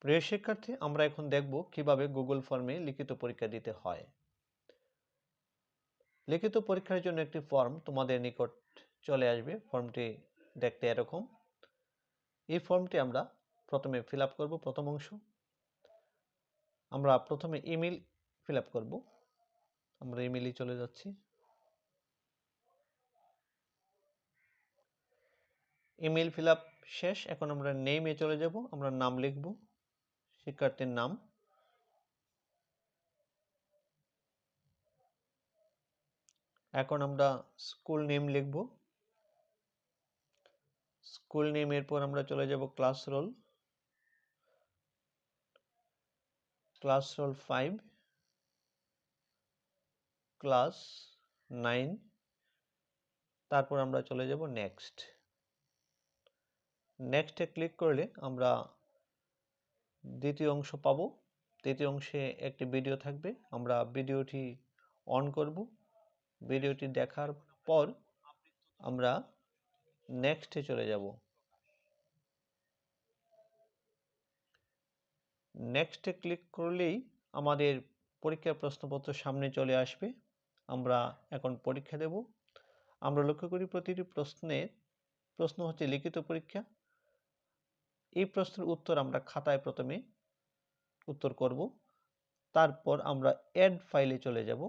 প্রিয় শিক্ষার্থী, আমরা এখন দেখব কীভাবে গুগল ফর্মে লিখিত পরীক্ষা দিতে হয়। লিখিত পরীক্ষার জন্য একটি ফর্ম তোমাদের নিকট চলে আসবে। ফর্মটি দেখতে এরকম। এই ফর্মটি আমরা প্রথমে ফিল আপ করব, প্রথম অংশ। আমরা প্রথমে ইমেল ফিল আপ করব। আমরা ইমেলই চলে যাচ্ছি। ইমেল ফিল আপ শেষ। এখন আমরা নেমে চলে যাব। আমরা নাম লিখব। শিক্ষার্থীর নাম? এখন আমরা স্কুল নেম লিখব। স্কুল নেম এরপর আমরা চলে যাব class roll class roll five class nine তারপর আমরা চলে যাব নেক্সট নেক্সটে ক্লিক করলে আমরা দ্বিতীয় অংশ পাবো। তৃতীয় অংশে একটি ভিডিও থাকবে। আমরা ভিডিওটি অন করব। ভিডিওটি দেখার পর আমরা নেক্সটে চলে যাব। নেক্সটে ক্লিক করলেই আমাদের পরীক্ষার প্রশ্নপত্র সামনে চলে আসবে। আমরা এখন পরীক্ষা দেব। আমরা লক্ষ্য করি প্রতিটি প্রশ্নের, প্রশ্ন হচ্ছে লিখিত পরীক্ষা। এই প্রশ্নের উত্তর আমরা খাতায় প্রথমে উত্তর করব। তারপর আমরা অ্যাড ফাইলে চলে যাব।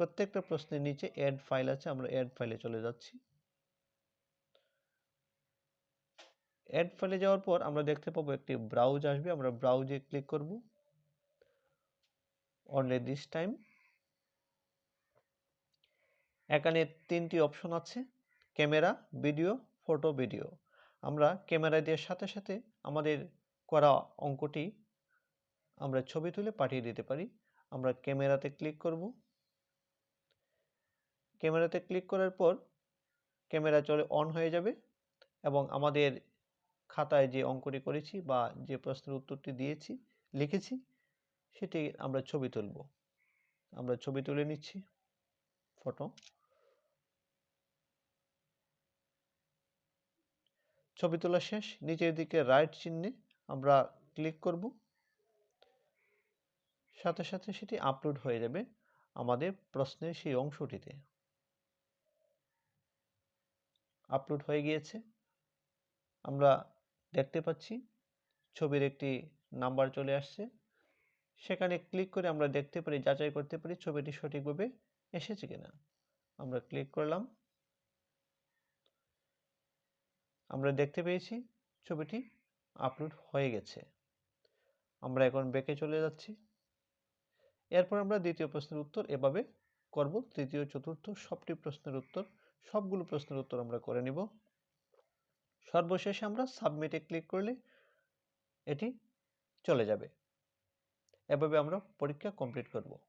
প্রত্যেকটা প্রশ্নের নিচে অ্যাড ফাইল আছে, আমরা অ্যাড ফাইলে চলে যাচ্ছি। অ্যাড ফাইলে যাওয়ার পর আমরা দেখতে পাবো একটি ব্রাউজ আসবে, আমরা ব্রাউজে ক্লিক করব। অনলি দিস টাইম এখানে তিনটি অপশন আছে ক্যামেরা ভিডিও ফটো ভিডিও আমরা ক্যামেরা দিয়ে সাথে সাথে আমাদের করা অঙ্কটি আমরা ছবি তুলে পাঠিয়ে দিতে পারি। আমরা ক্যামেরাতে ক্লিক করব। ক্যামেরাতে ক্লিক করার পর ক্যামেরা চলে অন হয়ে যাবে এবং আমাদের খাতায় যে অঙ্কটি করেছি বা যে প্রশ্নের উত্তরটি দিয়েছি, লিখেছি, সেটি আমরা ছবি তুলব। আমরা ছবি তুলে নিচ্ছি। ফটো ছবি তোলা শেষ, নিচের দিকে রাইট চিহ্নে আমরা ক্লিক করব। সাথে সাথে সেটি আপলোড হয়ে যাবে আমাদের প্রশ্নের সেই অংশটিতে। আপলোড হয়ে গিয়েছে। আমরা দেখতে পাচ্ছি ছবির একটি নাম্বার চলে আসছে। সেখানে ক্লিক করে আমরা দেখতে পারি, যাচাই করতে পারি ছবিটি সঠিকভাবে এসেছে কিনা। আমরা ক্লিক করলাম। আমরা দেখতে পেয়েছি ছবিটি আপলোড হয়ে গেছে। আমরা এখন ব্যাকে চলে যাচ্ছি। এরপর আমরা দ্বিতীয় প্রশ্নের উত্তর এভাবে করব। তৃতীয়, চতুর্থ, সবটি প্রশ্নের উত্তর, সবগুলো প্রশ্নের উত্তর আমরা করে নিব। সর্বশেষে আমরা সাবমিটে ক্লিক করলে এটি চলে যাবে। এভাবে আমরা পরীক্ষা কমপ্লিট করব।